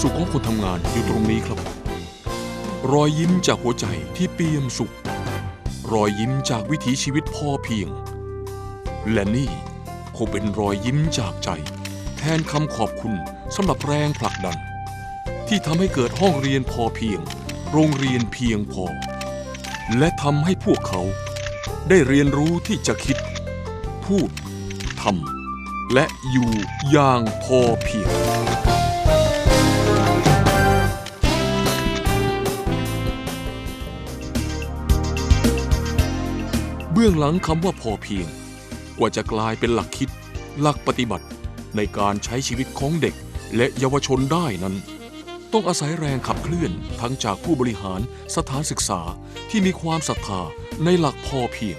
สุขของคนทำงานอยู่ตรงนี้ครับ รอยยิ้มจากหัวใจที่เปี่ยมสุข รอยยิ้มจากวิถีชีวิตพอเพียง และนี่คงเป็นรอยยิ้มจากใจ แทนคำขอบคุณสำหรับแรงผลักดัน ที่ทำให้เกิดห้องเรียนพอเพียง โรงเรียนเพียงพอ และทำให้พวกเขาได้เรียนรู้ที่จะคิด พูดทำและอยู่อย่างพอเพียง บื้องหลังคำว่าพอเพียง กว่าจะกลายเป็นหลักคิด หลักปฏิบัติ ในการใช้ชีวิตของเด็กและเยาวชนได้นั้น ต้องอาศัยแรงขับเคลื่อนทั้งจากผู้บริหารสถานศึกษาที่มีความศรัทธาในหลักพอเพียง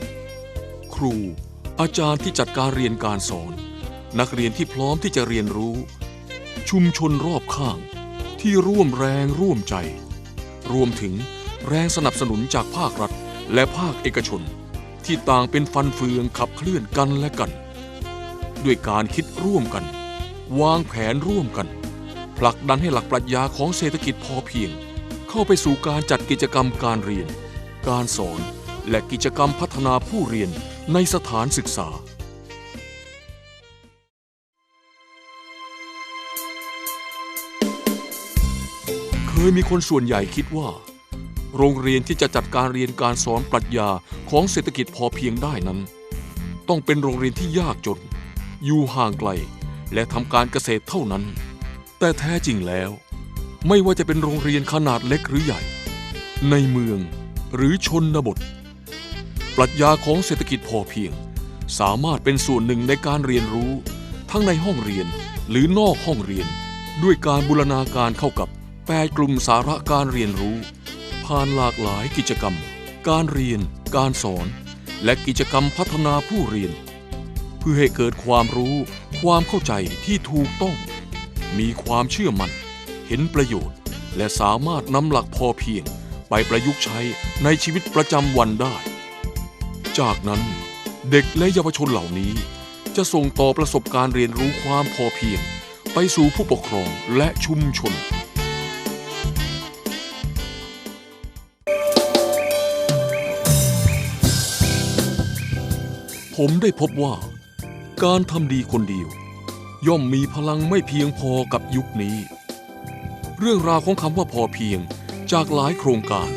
ครู อาจารย์ที่จัดการเรียนการสอน นักเรียนที่พร้อมที่จะเรียนรู้ ชุมชนรอบข้างที่ร่วมแรงร่วมใจ รวมถึงแรงสนับสนุนจากภาครัฐและภาคเอกชน ที่ต่างเป็นฟันเฟืองขับเคลื่อนกันและกัน ด้วยการคิดร่วมกัน วางแผนร่วมกัน ผลักดันให้หลักปรัชญาของเศรษฐกิจพอเพียง เข้าไปสู่การจัดกิจกรรมการเรียน การสอนและกิจกรรมพัฒนาผู้เรียนในสถานศึกษาเคยมีคนส่วนใหญ่คิดว่า โรงเรียนที่จะจัดการเรียนการสอนปรัชญาของเศรษฐกิจพอเพียงได้นั้น ต้องเป็นโรงเรียนที่ยากจน อยู่ห่างไกล และทำการเกษตรเท่านั้น แต่แท้จริงแล้ว ไม่ว่าจะเป็นโรงเรียนขนาดเล็กหรือใหญ่ ในเมืองหรือชนบท ปรัชญาของเศรษฐกิจพอเพียง สามารถเป็นส่วนหนึ่งในการเรียนรู้ ทั้งในห้องเรียนหรือนอกห้องเรียน ด้วยการบูรณาการเข้ากับ8กลุ่มสาระการเรียนรู้ ผ่านหลากหลายกิจกรรม การเรียน การสอน และกิจกรรมพัฒนาผู้เรียน เพื่อให้เกิดความรู้ ความเข้าใจที่ถูกต้อง มีความเชื่อมั่น เห็นประโยชน์ และสามารถนำหลักพอเพียงไปประยุกต์ใช้ในชีวิตประจำวันได้ จากนั้นเด็กและเยาวชนเหล่านี้ จะส่งต่อประสบการณ์เรียนรู้ความพอเพียง ไปสู่ผู้ปกครองและชุมชน ผมได้พบว่า การทำดีคนเดียว ย่อมมีพลังไม่เพียงพอกับยุคนี้ เรื่องราวของคำว่าพอเพียงจากหลายโครงการ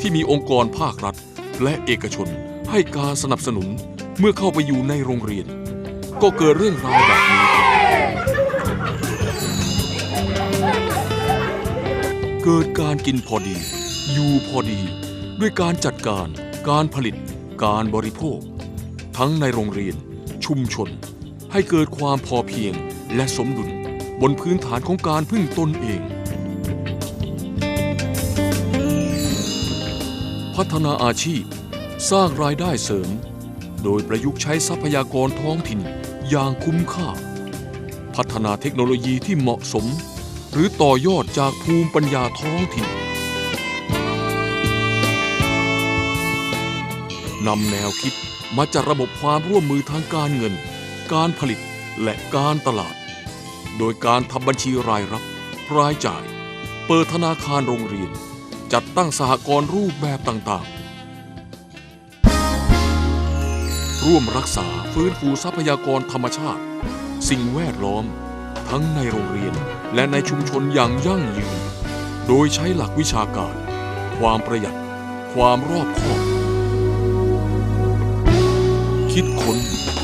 ที่มีองค์กรภาครัฐ และเอกชนให้การสนับสนุนเมื่อเข้าไปอยู่ในโรงเรียน ก็เกิดเรื่องราวแบบนี้ เกิดการกินพอดี อยู่พอดี ด้วยการจัดการ การผลิต การบริโภค ทั้งในโรงเรียน ชุมชน ให้เกิดความพอเพียงและสมดุลบนพื้นฐานของการพึ่งตนเอง พัฒนาอาชีพ สร้างรายได้เสริม โดยประยุกต์ใช้ทรัพยากรท้องถิ่นอย่างคุ้มค่า พัฒนาเทคโนโลยีที่เหมาะสม หรือต่อยอดจากภูมิปัญญาท้องถิ่นนำแนวคิด มาจัดระบบความร่วมมือทางการเงิน การผลิตและการตลาด โดยการทำบัญชีรายรับ รายจ่าย เปิดธนาคารโรงเรียน จัดตั้งสหกรณ์รูปแบบต่างๆ ร่วมรักษาฟื้นฟูทรัพยากรธรรมชาติ สิ่งแวดล้อม ทั้งในโรงเรียนและในชุมชนอย่างยั่งยืน โดยใช้หลักวิชาการ ความประหยัด ความรอบคอบ คิดค้น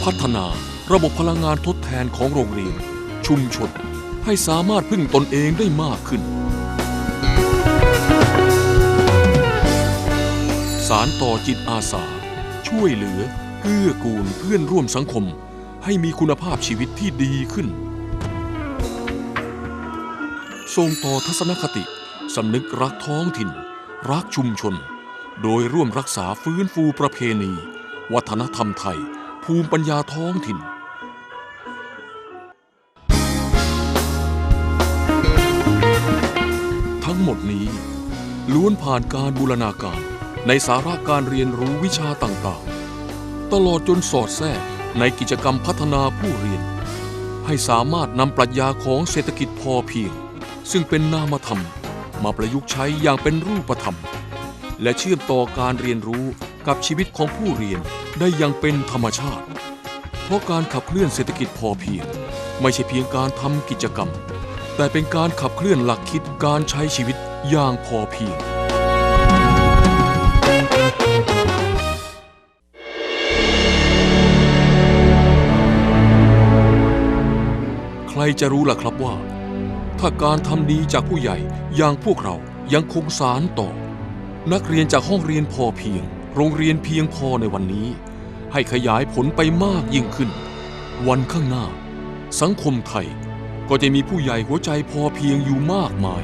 พัฒนาระบบพลังงานทดแทนของโรงเรียน ชุมชน ให้สามารถพึ่งตนเองได้มากขึ้น สารต่อจิตอาสา ช่วยเหลือเกื้อกูลเพื่อนร่วมสังคม ให้มีคุณภาพชีวิตที่ดีขึ้นส่งต่อทัศนคติ สำนึกรักท้องถิ่น รักชุมชน โดยร่วมรักษาฟื้นฟูประเพณี วัฒนธรรมไทย ภูมิปัญญาท้องถิ่น ทั้งหมดนี้ ล้วนผ่านการบูรณาการในสาระการเรียนรู้วิชาต่างๆ ตลอดจนสอดแทรกในกิจกรรมพัฒนาผู้เรียน ให้สามารถนำปรัชญาของเศรษฐกิจพอเพียง ซึ่งเป็นนามธรรม มาประยุกต์ใช้อย่างเป็นรูปธรรม และเชื่อมต่อการเรียนรู้ กับชีวิตของผู้เรียนได้อย่างเป็นธรรมชาติ เพราะการขับเคลื่อนเศรษฐกิจพอเพียง ไม่ใช่เพียงการทำกิจกรรม แต่เป็นการขับเคลื่อนหลักคิดการใช้ชีวิตอย่างพอเพียงใครจะรู้ล่ะครับว่า ถ้าการทำดีจากผู้ใหญ่อย่างพวกเรายังคงสารต่อ นักเรียนจากห้องเรียนพอเพียง โรงเรียนเพียงพอในวันนี้ ให้ขยายผลไปมากยิ่งขึ้น วันข้างหน้า สังคมไทยก็จะมีผู้ใหญ่หัวใจพอเพียงอยู่มากมาย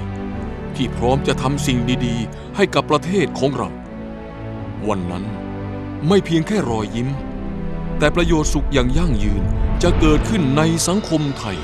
ที่พร้อมจะทำสิ่งดีๆ ให้กับประเทศของเรา วันนั้นไม่เพียงแค่รอยยิ้ม แต่ประโยชน์สุขอย่างยั่งยืนจะเกิดขึ้นในสังคมไทย